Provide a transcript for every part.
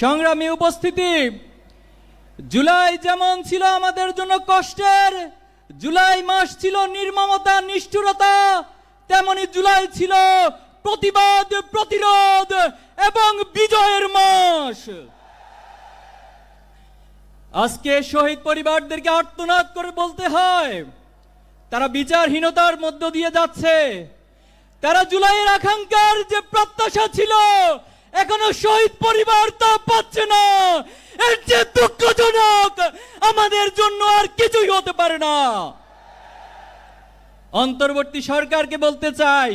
সংগ্রামী উপস্থিতি, জুলাই যেমন ছিল আমাদের জন্য কষ্টের, জুলাই মাস ছিল নির্মমতা, নিষ্ঠুরতা, তেমনি জুলাই ছিল প্রতিবাদ, প্রতিরোধ এবং বিজয়ের মাস। আজকে শহীদ পরিবারদেরকে আর্তনাদ করে বলতে হয়, তারা বিচারহীনতার মধ্য দিয়ে যাচ্ছে। তারা জুলাইয়ের আকাঙ্ক্ষার যে প্রত্যাশা ছিল এখনও শহীদ পরিবার তা পাচ্ছে না। এর যে দুঃখজনক, আমাদের জন্য আর কিছুই হতে পারে না। অন্তর্বর্তী সরকারকে বলতে চাই,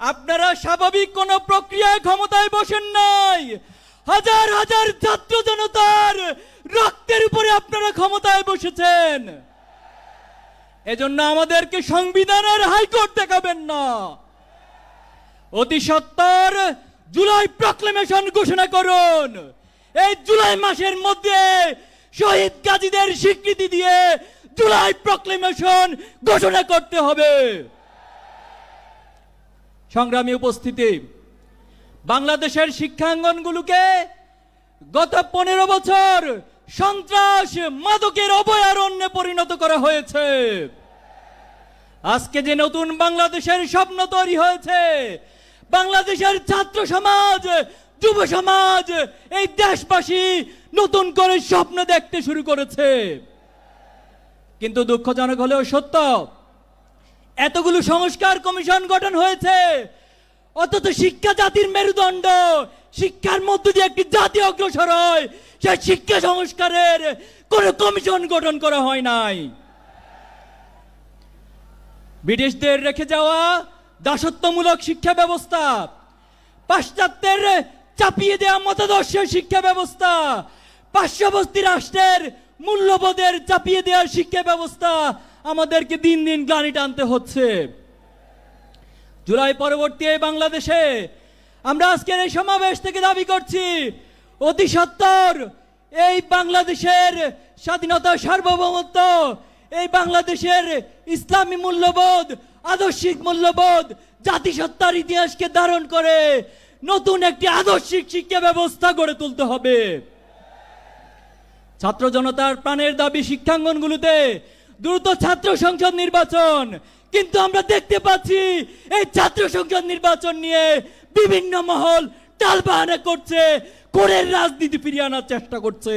আপনারা স্বাভাবিক কোন প্রক্রিয়ায় ক্ষমতায় বসেন নাই। হাজার হাজার ছাত্র জনতার রক্তের উপরে আপনারা ক্ষমতায় বসেছেন। এজন্য আমাদেরকে সংবিধানের হাইকোর্ট দেখাবেন না। অতি সত্তর জুলাই প্রক্লেমেশন ঘোষণা করুন। এই জুলাই মাসের মধ্যে শহীদ গাজীদের স্বীকৃতি দিয়ে জুলাই প্রক্লেমেশন ঘোষণা করতে হবে। সংগ্রামী উপস্থিতি, বাংলাদেশের শিক্ষাঙ্গনগুলোকে গত পনেরো বছর সন্ত্রাস মাদকের অভয়ারণ্যে পরিণত করা হয়েছে। আজকে যে নতুন বাংলাদেশের স্বপ্ন তৈরি হয়েছে বাংলাদেশের ছাত্র সমাজ, যুব সমাজ, এই দেশবাসী নতুন করে স্বপ্ন দেখতে শুরু করেছে। কিন্তু দুঃখজনক হলেও সত্য, এতগুলো সংস্কার কমিশন গঠন হয়েছে, অথচ শিক্ষা জাতির মেরুদণ্ড, শিক্ষার মধ্য দিয়ে একটি জাতি অগ্রসর হয়, সেই শিক্ষা সংস্কারের কোন কমিশন গঠন করা হয় নাই। ব্রিটিশদের রেখে যাওয়া দাসত্বমূলক শিক্ষা ব্যবস্থা। পাশ্চাত্যের চাপিয়ে দেওয়া মতাদর্শের শিক্ষা ব্যবস্থা। পার্শ্ববর্তী রাষ্ট্রের মূল্যবোধের চাপিয়ে দেওয়ার শিক্ষা ব্যবস্থা আমাদেরকে দিন দিন গ্লানি টানতে হচ্ছে। জুলাই পরবর্তী এই বাংলাদেশে আমরা আজকের এই সমাবেশ থেকে দাবি করছি, অতি সত্তর এই বাংলাদেশের স্বাধীনতা সার্বভৌমত্ব এই বাংলাদেশের ইসলামী মূল্যবোধ, আদর্শিক মূল্যবোধ জাতিসত্তার ইতিহাসকে ধারণ করে নতুন একটি আদর্শিক শিক্ষা ব্যবস্থা গড়ে তুলতে হবে। ছাত্র জনতার প্রাণের দাবি শিক্ষাঙ্গনগুলোতে দ্রুত ছাত্র সংসদ নির্বাচন। কিন্তু আমরা দেখতে পাচ্ছি এই ছাত্র সংসদ নির্বাচন নিয়ে বিভিন্ন মহল টালবাহানা করছে, কোরের রাজনীতি ফিরিয়ে আনার চেষ্টা করছে।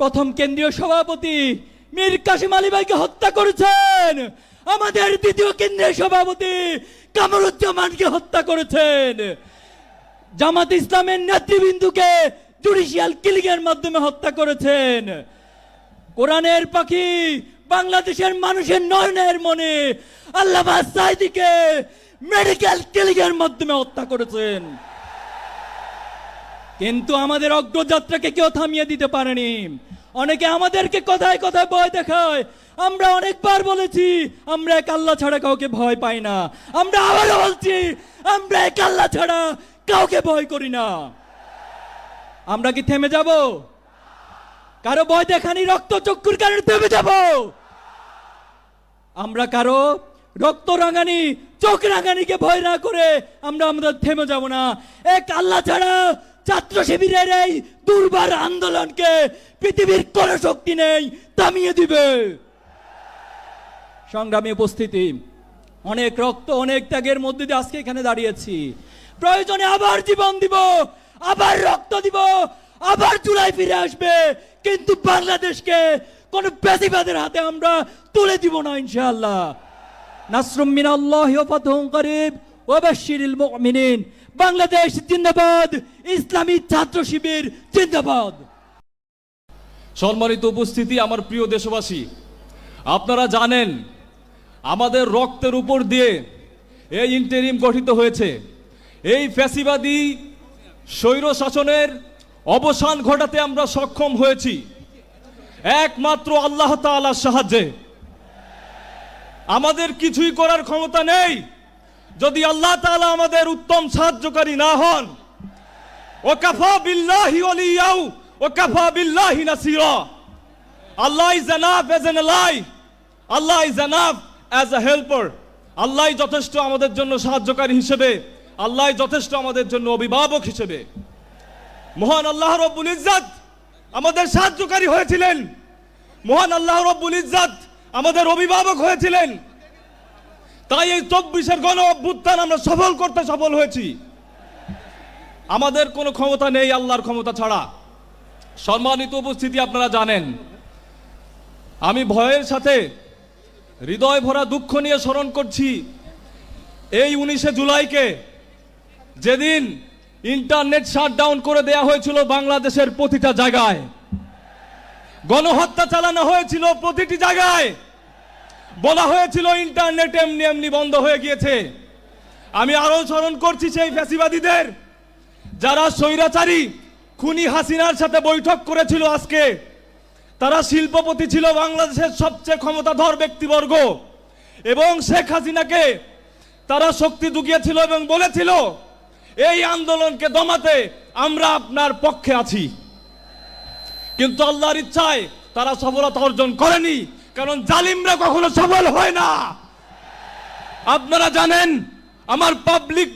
প্রথম কেন্দ্রীয় সভাপতি মীর কাসিম আলী ভাইকে হত্যা করেছেন। আমাদের দ্বিতীয় কেন্দ্রীয় সভাপতি কামরুজ্জামানকে হত্যা করেছেন। জামাত ইসলামের নেতৃবৃন্দুকে জুডিশিয়াল কিলিং এর মাধ্যমে হত্যা করেছেন। কোরআনের পাখি বাংলাদেশের মানুষের নয়নের মনে আল্লাহ সাইদিকে মেডিকেল কিলিং এর মাধ্যমে হত্যা করেছেন। কিন্তু আমাদের অগ্রযাত্রাকে কেউ থামিয়ে দিতে পারেনি। অনেকে আমাদেরকে কথায় কথায় ভয় দেখায়। আমরা অনেকবার বলেছি, আমরা এক আল্লাহ ছাড়া কাউকে ভয় পাই না। আমরা আবারও বলছি, আমরা এক আল্লাহ ছাড়া কাউকে ভয় করি না। আমরা কি থেমে যাব? কারও ভয় দেখানি রক্ত চক্ষুর কারণে থেমে যাব। আমরা কারও রক্ত রাঙানি, চোখ রাঙানিকে ভয় না করে আমরা আমাদের থেমে যাব না। এক আল্লাহ ছাড়া ছাত্র শিবিরের এই দুর্বার আন্দোলনকে পৃথিবীর কোন শক্তি নেই, থামিয়ে দিবে। সংগ্রামী উপস্থিতি, অনেক রক্ত, অনেক ত্যাগের মধ্যে দিয়ে আজকে এখানে দাঁড়িয়েছি। প্রয়োজনে আবার জীবন দিব, আবার রক্ত দিব, আবার চুলাই ফিরে আসবে, কিন্তু বাংলাদেশকে কোন বেশিবাদের হাতে আমরা তুলে দিব না, ইনশাআল্লাহ। নাসরুম মিনাল্লাহ ওয়া ফাতহুন করিব ওয়া বাশশিরিল মুমিনিন। বাংলাদেশ জিন্দাবাদ, ইসলামী ছাত্র শিবির জিন্দাবাদ। সম্মানিত উপস্থিতি আমার প্রিয় দেশবাসী, আপনারা জানেন আমাদের রক্তের উপর দিয়ে এই ইন্টেরিম গঠিত হয়েছে। এই ফ্যাসিবাদী স্বৈর শাসনের অবসান ঘটাতে আমরা সক্ষম হয়েছি। একমাত্র আল্লাহ তাআলার সাহায্যে। আমাদের কিছুই করার ক্ষমতা নেই। যদি আল্লাহ তালা আমাদের উত্তম সাহায্যকারী না হন ও কাফা বিল্লাহি ওয়ালিয়াউ ও কাফা বিল্লাহি Nasira. Allah is enough as an ally Allah is enough as a helper আল্লাহ যথেষ্ট আমাদের জন্য সাহায্যকারী হিসেবে, আল্লাহ যথেষ্ট আমাদের জন্য অভিভাবক হিসেবে। মহান আল্লাহ রব্বুল ইজ্জত আমাদের সাহায্যকারী হয়েছিলেন। মহান আল্লাহ রব্বুল ইজ্জত আমাদের অভিভাবক হয়েছিলেন। তাই এই চব্বিশের গণ অভ্যুত্থান আমরা সফল করতে সফল হয়েছি। আমাদের কোনো ক্ষমতা নেই আল্লাহর ক্ষমতা ছাড়া। সম্মানিত উপস্থিতি আপনারা জানেন। আমি ভয়ের সাথে হৃদয় ভরা দুঃখ নিয়ে স্মরণ করছি এই উনিশে জুলাইকে যেদিন ইন্টারনেট শাটডাউন করে দেয়া হয়েছিল বাংলাদেশের প্রতিটা জায়গায়। গণহত্যা চালানো হয়েছিল প্রতিটি জায়গায়। বলা হয়েছিল ইন্টারনেট এমনি এমনি বন্ধ হয়ে গিয়েছে। আমি আরও স্মরণ করছি সেই ফ্যাসিবাদীদের, যারা স্বৈরাচারী খুনি হাসিনার সাথে বৈঠক করেছিল আজকে। তারা শিল্পপতি ছিল বাংলাদেশের সবচেয়ে ক্ষমতাধর ব্যক্তিবর্গ এবং শেখ হাসিনাকে তারা শক্তি দুগিয়েছিল এবং বলেছিল, এই আন্দোলনকে দমাতে আমরা আপনার পক্ষে আছি। কিন্তু আল্লাহর ইচ্ছায় তারা সফলতা অর্জন করেনি। কারণ জালিমরা কখনো সফল হয় না। আপনারা জানেন, আমার পাবলিক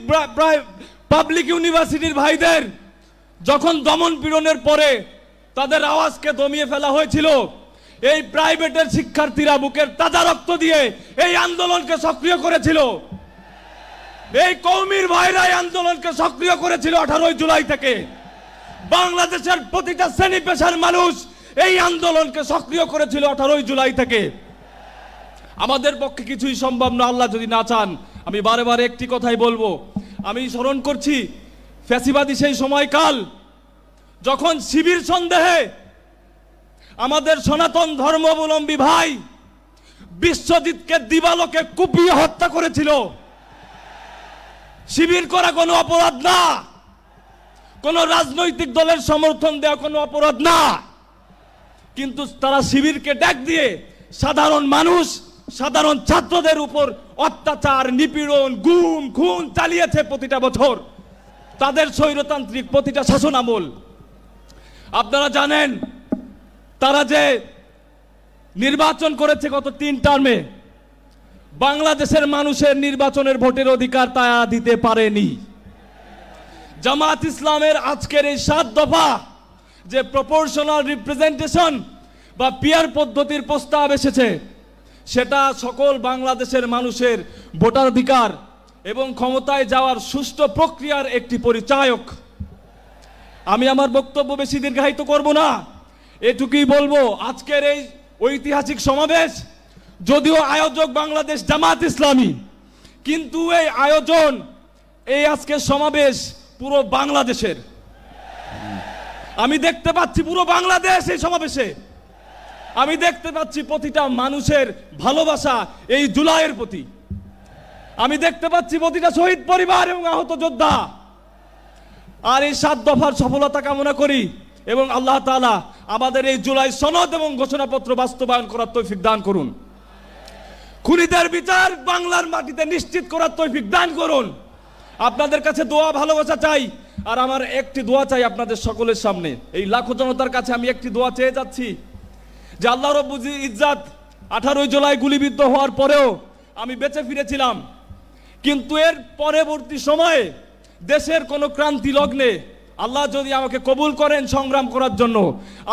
পাবলিক ইউনিভার্সিটির ভাইদের যখন দমন পীড়নের পরে তাদের আওয়াজকে দমিয়ে ফেলা হয়েছিল, এই প্রাইভেটের শিক্ষার্থীরা বুকের তাজা রক্ত দিয়ে এই আন্দোলনকে সক্রিয় করেছিল। এই কৌমির ভাইরাই আন্দোলনকে সক্রিয় করেছিল আঠারোই জুলাই থেকে। বাংলাদেশের প্রতিটা শ্রেণি পেশার মানুষ এই আন্দোলনকে সক্রিয় করেছিল আঠারোই জুলাই থেকে। আমাদের পক্ষে কিছুই সম্ভব না, আল্লাহ যদি না চান, আমি বারে বারে একটি কথাই বলব। আমি স্মরণ করছি, ফ্যাসিবাদী সেই সময়কাল, যখন শিবির সন্দেহে আমাদের সনাতন ধর্মাবলম্বী ভাই বিশ্বজিৎকে দিবালোকে কুপিয়ে হত্যা করেছিল। শিবির করা কোনো অপরাধ না। কোনো রাজনৈতিক দলের সমর্থন দেওয়া কোনো অপরাধ না। কিন্তু তারা শিবিরকে ডাক দিয়ে সাধারণ মানুষ, সাধারণ ছাত্রদের উপর অত্যাচার, নিপীড়ন, গুম, খুন চালিয়েছে প্রতিটা বছর। তাদের স্বৈরতান্ত্রিক প্রতিটা শাসন আমল আপনারা জানেন, তারা যে নির্বাচন করেছে গত তিন টার্মে, বাংলাদেশের মানুষের নির্বাচনের ভোটের অধিকার তা দিতে পারেনি। জামাত ইসলামের আজকের এই সাত দফা যে প্রপোর্শনাল রিপ্রেজেন্টেশন বা পিয়ার পদ্ধতির প্রস্তাব এসেছে, সেটা সকল বাংলাদেশের মানুষের ভোটাধিকার এবং ক্ষমতায় যাওয়ার সুষ্ঠু প্রক্রিয়ার একটি পরিচায়ক। আমি আমার বক্তব্য বেশি দীর্ঘায়িত করব না। এটুকুই বলব, আজকের এই ঐতিহাসিক সমাবেশ যদিও আয়োজক বাংলাদেশ জামাত ইসলামী, কিন্তু এই আয়োজন, এই আজকের সমাবেশ পুরো বাংলাদেশের। আমি দেখতে পাচ্ছি পুরো বাংলাদেশ এই সমাবেশে। আমি দেখতে পাচ্ছি প্রতিটা মানুষের ভালোবাসা এই জুলাইয়ের প্রতি। আমি দেখতে পাচ্ছি প্রতিটা শহীদ পরিবার এবং আহত যোদ্ধা। আর এই সাত দফার সফলতা কামনা করি এবং আল্লাহ তাআলা আমাদের এই জুলাই সনদ এবং ঘোষণাপত্র বাস্তবায়ন করার তৌফিক দান করুন। খুনিদের বিচার বাংলার মাটিতে নিশ্চিত করার তৌফিক দান করুন। আপনাদের কাছে দোয়া ভালোবাসা চাই। আর আমার একটি দোয়া চাই আপনাদের সকলের সামনে। এই লাখো জনতার কাছে আমি একটি দোয়া চেয়ে যাচ্ছি যে আল্লাহ রব্বুল ইজ্জাত আঠারোই জুলাই গুলিবিদ্ধ হওয়ার পরেও আমি বেঁচে ফিরেছিলাম। কিন্তু এর পরবর্তী সময়ে দেশের কোনো ক্রান্তি লগ্নে আল্লাহ যদি আমাকে কবুল করেন সংগ্রাম করার জন্য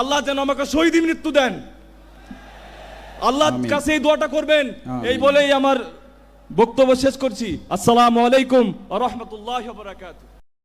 আল্লাহ যেন আমাকে শহীদ মৃত্যু দেন। আল্লাহর কাছে এই দোয়াটা করবেন। এই বলেই আমার বক্তব্য শেষ করছি। আসসালামু আলাইকুম রহমতুল্লাহ বারাকাতুহ।